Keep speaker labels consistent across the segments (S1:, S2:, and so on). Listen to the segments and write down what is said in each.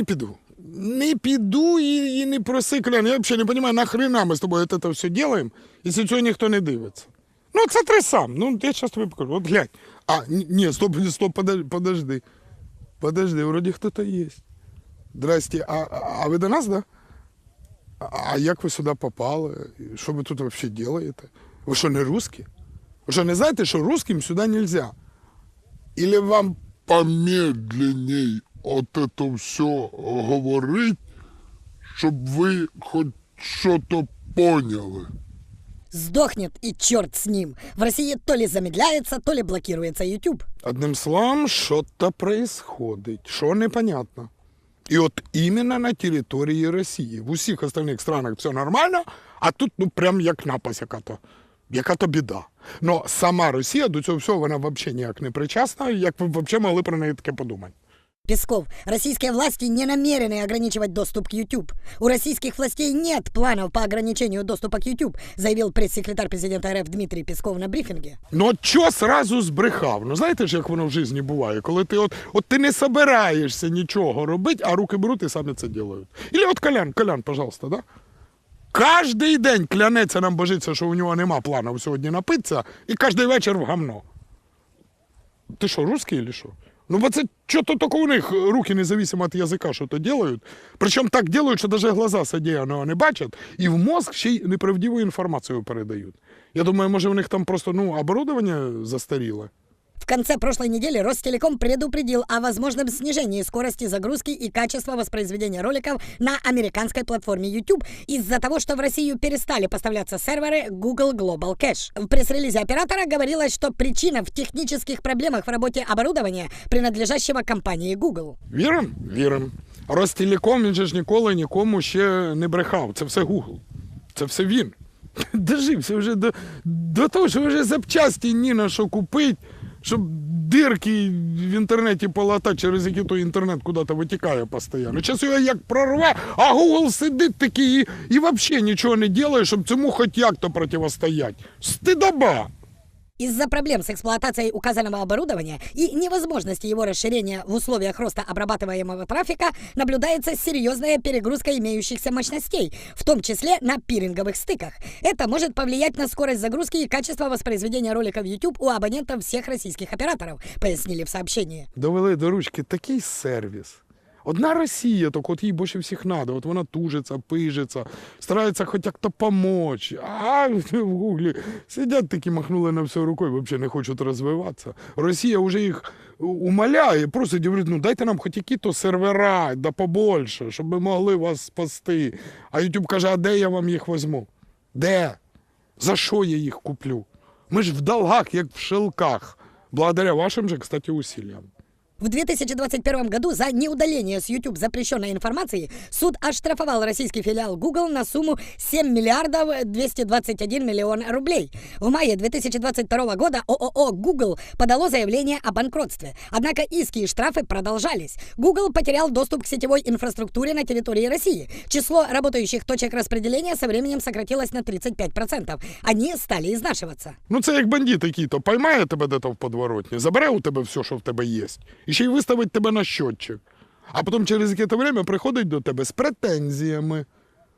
S1: не піду. Не піду і, і не проси Колян. Я взагалі не розумію, нахрена ми з тобою це все робимо, якщо цього ніхто не дивиться. Ну, це ти сам. Ну, я зараз тобі покажу. От глянь. А, ні, стоп, стоп, подожди, подожди. Вроді хто-то є. Здрасте, а, а ви до нас, да? А, як ви сюди попали? Що ви тут взагалі робите? Ви що, не русські? Ви що, не знаєте, що русским сюди нельзя? Или вам помедленней от все говорить, щоб ви хоч що-то поняли?
S2: Сдохнет и черт с ним. В России то ли замедляется, то ли блокируется YouTube.
S1: Одним словом, що-то происходить, що непонятно. І от іменно на території Росії. В усіх остальних странах все нормально, а тут ну прям як напасть яка-то. Яка-то біда. Но сама Росія до цього всього вона взагалі ніяк не причасна, як ви взагалі могли про неї таке подумати.
S2: Песков, российские власти не намерены ограничивать доступ к YouTube. У российских властей нет планов по ограничению доступа к YouTube, заявил пресс-секретарь президента РФ Дмитрий Песков на брифинге.
S1: Ну от чого сразу збрехав? Ну знаєте ж, як воно в житті буває, коли ти от, от ти не собираєшся нічого робити, а руки беруть і самі це роблять. Ілі от Колян, Колян, пожалуйста, да? Кожний день клянеться нам божиться, що у нього нема плану сьогодні напитися, і кожен вечір в гамно. Ти що, русский или що? Ну, бо це что-то только у них руки независимо від язика, що то делають. Причому так делають, що навіть глаза содіяного не бачать, і в мозг ще й неправдиву інформацію передають. Я думаю, може, у них там просто ну, оборудовання застаріле.
S2: В конце прошлой недели Ростелеком предупредил о возможном снижении скорости загрузки и качества воспроизведения роликов на американской платформе YouTube из-за того, что в Россию перестали поставляться серверы Google Global Cache. В пресс-релизе оператора говорилось, что причина в технических проблемах в работе оборудования, принадлежащего компании Google.
S1: Вірим? Вірим. Ростелеком він же ж ніколи нікому ще не брехав. Це все Google. Це все він. Дожився вже до, до того, що вже запчасті ні на що купить, Щоб дирки в інтернеті полатати, через які той інтернет куди-то витікає постійно. Зараз його як прорве, а Google сидить такий і, і взагалі нічого не робить, щоб цьому хоч як-то протистояти. Стидоба!
S2: Из-за проблем с эксплуатацией указанного оборудования и невозможности его расширения в условиях роста обрабатываемого трафика наблюдается серьезная перегрузка имеющихся мощностей, в том числе на пиринговых стыках. Это может повлиять на скорость загрузки и качество воспроизведения роликов YouTube у абонентов всех российских операторов, пояснили в сообщении.
S1: довели до ручки такий сервіс. Одна Росія, так от їй більше всіх треба, от вона тужиться, пижиться, старається хоч як-то допомогти. А в гуглі сидять такі, махнули на все рукою, взагалі не хочуть розвиватися. Росія вже їх умоляє, просить, говорить, ну дайте нам хоч які-то сервера, да побольше, щоб ми могли вас спасти. А YouTube каже, а де я вам їх візьму? Де? За що я їх куплю? Ми ж в долгах, як в шелках, благодаря вашим же, кстати, усилиям.
S2: В 2021 году за неудаление с YouTube запрещенной информации суд оштрафовал российский филиал Google на сумму 7 миллиардов 221 миллион рублей. В мае 2022 года ООО Google подало заявление о банкротстве. Однако иски и штрафы продолжались. Google потерял доступ к сетевой инфраструктуре на территории России. Число работающих точек распределения со временем сократилось на 35%. Они стали изнашиваться.
S1: Ну, це як бандит який то поймає тебе де-то в подворотні, забере у тебе все, що в тебе є, І ще й виставить тебе на щотчик. А потім через якесь время приходить до тебе з претензіями,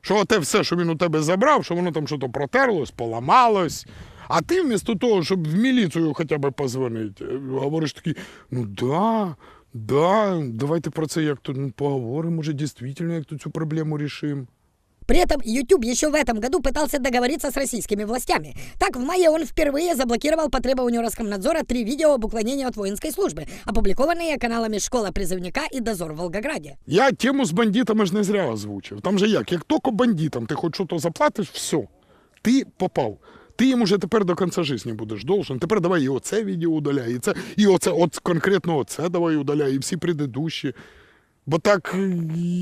S1: що те все, що він у тебе забрав, що воно там щось протерлось, поламалось. А ти вмісто того, щоб в міліцію хоча б позвонити, е, говориш такий, ну да, да, давайте про це як то ну, поговоримо, може, дійсно, як то цю проблему рішимо.
S2: При этом YouTube еще в этом году пытался договориться с российскими властями. Так, в мае он впервые заблокировал по требованию Роскомнадзора три видео об уклонении от воинской службы, опубликованные каналами «Школа призывника» и «Дозор в Волгограде».
S1: Я тему з бандитами ж не зря озвучив. Там же як, як тільки бандитам ти хоч щось заплатиш, все, ти попав. Ти їм уже тепер до кінця життя будеш должен. Тепер давай і оце відео удаляй, і це, і оце, от конкретно оце давай удаляй, і всі предыдущі. Бо так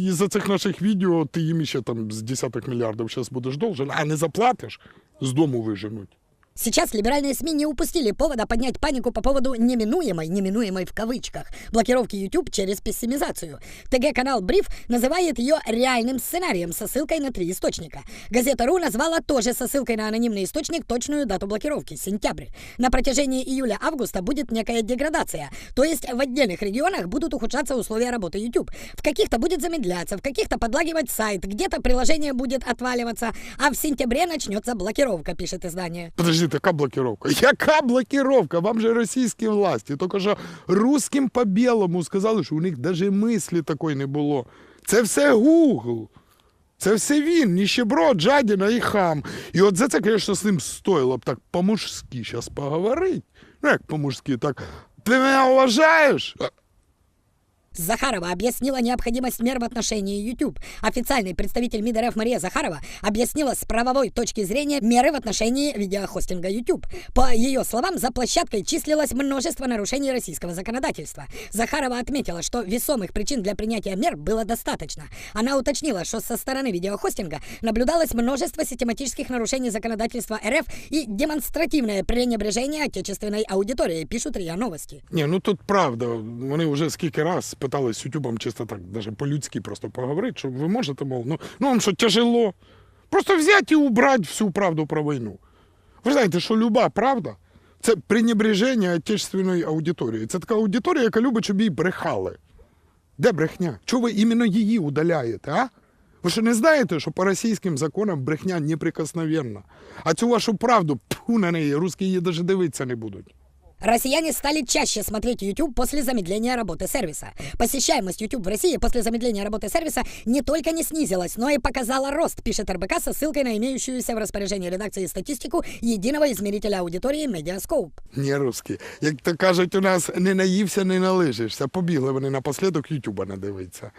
S1: із-за цих наших відео ти їм ще там з десяток мільярдів зараз будеш должен, а не заплатиш, з дому виженуть.
S2: Сейчас либеральные СМИ не упустили повода поднять панику по поводу неминуемой, неминуемой в кавычках, блокировки YouTube через пессимизацию. ТГ-канал Бриф называет ее реальным сценарием со ссылкой на три источника. Газета РУ назвала тоже со ссылкой на анонимный источник точную дату блокировки – сентябрь. На протяжении июля-августа будет некая деградация, то есть в отдельных регионах будут ухудшаться условия работы YouTube. В каких-то будет замедляться, в каких-то подлагивать сайт, где-то приложение будет отваливаться, а в сентябре начнется блокировка, пишет издание.
S1: Подожди, яка блокировка? Яка блокировка? Вам же російські власті. Тільки що русським по білому сказали, що у них навіть мислі такої не було. Це все Google. Це все він, ніщеброд, жадіна і хам. І от за це, звісно, з ним стоїло б так по-мужськи зараз поговорити. Ну, як по-мужськи, так. Ти мене вважаєш?
S2: Захарова объяснила необходимость мер в отношении YouTube. Официальный представитель МИД РФ Мария Захарова объяснила с правовой точки зрения меры в отношении видеохостинга YouTube. По ее словам, за площадкой числилось множество нарушений российского законодательства. Захарова отметила, что весомых причин для принятия мер было достаточно. Она уточнила, что со стороны видеохостинга наблюдалось множество систематических нарушений законодательства РФ и демонстративное пренебрежение отечественной аудиторией, пишут РИА Новости.
S1: Ні, ну тут правда. Вони вже скільки раз питали з Ютубом чисто так, навіть по-людськи просто поговорити, що ви можете, мов, ну, ну вам що тяжело. Просто взяти і убрати всю правду про війну. Ви знаєте, що люба правда це пренебреження отечественної аудиторії. Це така аудиторія, яка любить, щоб їй брехали. Де брехня? Чого ви іменно її удаляєте, а? Ви що не знаєте, що по російським законам брехня неприкосновенна? А цю вашу правду, пху на неї, русські її навіть дивитися не будуть.
S2: Россияне стали чаще смотреть YouTube после замедления работы сервиса. Посещаемость YouTube в России после замедления работы сервиса не только не снизилась, но и показала рост, пишет РБК со ссылкой на имеющуюся в распоряжении редакции статистику единого измерителя аудитории Mediascope.
S1: Ні, русські. Як то кажуть, у нас не наївся, не налижишся. Побігли вони напослідок Ютуба надивитися.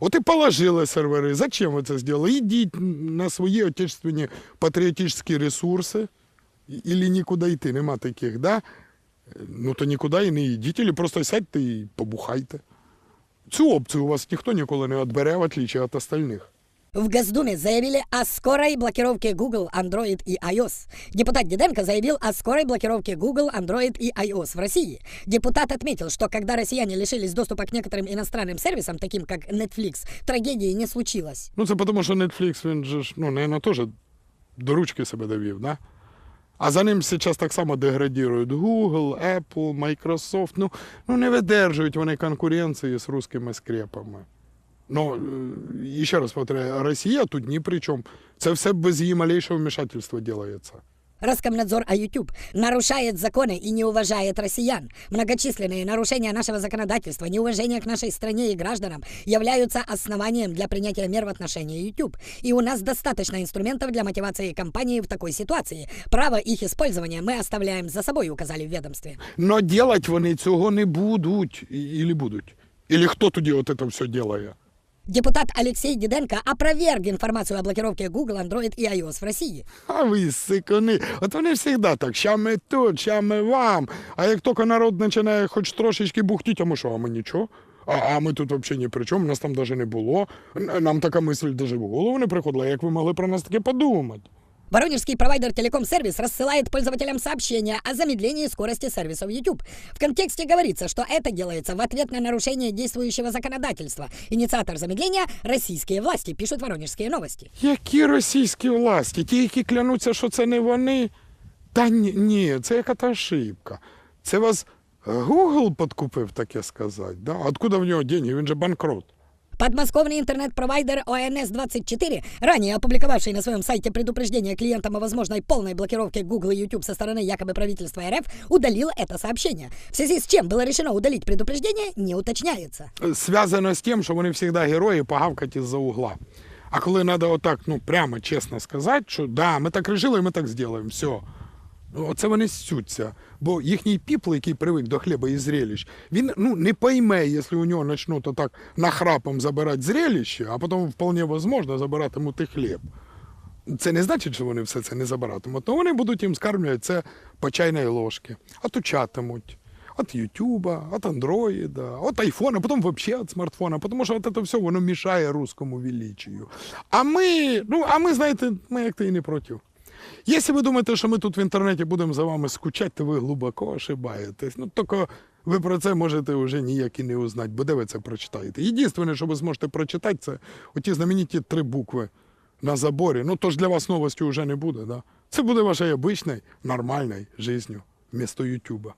S1: От і положили сервери. Зачем ви це зробили? Ідіть на свої отечественні патріотичні ресурси. Ілі нікуди йти, нема таких, да? Ну то нікуди і не йдіть, або просто сядьте і побухайте. Цю опцію у вас ніхто ніколи не відбере, в отличие від остальних.
S2: В Госдуме заявили о скорой блокировке Google, Android и iOS. Депутат Диденко заявил о скорой блокировке Google, Android и iOS в России. Депутат отметил, что когда россияне лишились доступа к некоторым иностранным сервисам, таким как Netflix, трагедии не случилось.
S1: Ну, це тому, що Netflix, він же ну, наверное, теж до ручки себе довів, да? А за ним зараз так само деградірують Google, Apple, Microsoft. Ну, ну не видержують вони конкуренції з русскими скрепами. Ну, і ще раз повторяю, Росія тут ні при чому. Це все без її малейшого вмішательства делається.
S2: Роскомнадзор о YouTube нарушает законы и не уважает россиян. Многочисленные нарушения нашего законодательства, неуважение к нашей стране и гражданам являются основанием для принятия мер в отношении YouTube. И у нас достаточно инструментов для мотивации компании в такой ситуации. Право их использования мы оставляем за собой, указали в ведомстве.
S1: Но делать вони цього не будуть. І- Ілі будуть. Ілі хто тоді от це все делає?
S2: Депутат Алексей Диденко опроверг інформацію о блокировці Google, Android і iOS в Росії.
S1: А ви сикони. От вони завжди так, ща ми тут, ща ми вам. А як тільки народ починає хоч трошечки бухтіти, а ми що, а ми нічого? А, а ми тут взагалі ні при чому, нас там навіть не було. Нам така мисль навіть в голову не приходила, як ви могли про нас таке подумати.
S2: Воронежский провайдер Телеком Сервис рассылает пользователям сообщения о замедлении скорости сервисов YouTube. В контексте говорится, что это делается в ответ на нарушение действующего законодательства. Инициатор замедления – российские власти, пишут воронежские новости.
S1: Які російські власті? Ті, які клянуться, що це не вони? Та ні, ні це яка-то ошибка. Це вас Google подкупив, таке сказати. Да? Откуда в нього деньги? Він же банкрот.
S2: Подмосковный интернет-провайдер ОНС-24, ранее опубликовавший на своем сайте предупреждение клиентам о возможной полной блокировке Google и YouTube со стороны якобы правительства РФ, удалил это сообщение. В связи с чем было решено удалить предупреждение, не уточняется.
S1: Зв'язано з тим, що вони завжди герої погавкать із-за угла. А коли треба отак, ну прямо чесно сказати, що да, ми так рішили, ми так зробимо, все. Оце вони ссуться. Бо їхній піпл, який привик до хліба і зрелищ, він ну, не пойме, якщо у нього почнуть отак нахрапом забирати зрелище, а потім вполне возможно забиратимуть і хліб. Це не значить, що вони все це не забиратимуть, але вони будуть їм скармлювати це по чайній ложці, отучатимуть. От Ютуба, от Андроїда, от айфона, потім взагалі від смартфона, тому що от це все воно мішає русскому величию. А ми, ну, а ми, знаєте, ми як то і не проти. Якщо ви думаєте, що ми тут в інтернеті будемо за вами скучати, то ви глибоко ошибаєтесь. Ну, тільки ви про це можете вже ніяк і не узнати, бо де ви це прочитаєте. Єдине, що ви зможете прочитати, це оті знамениті три букви на заборі. Ну, то ж для вас новості вже не буде, да? Це буде вашою обичною, нормальною життю вмісто Ютуба.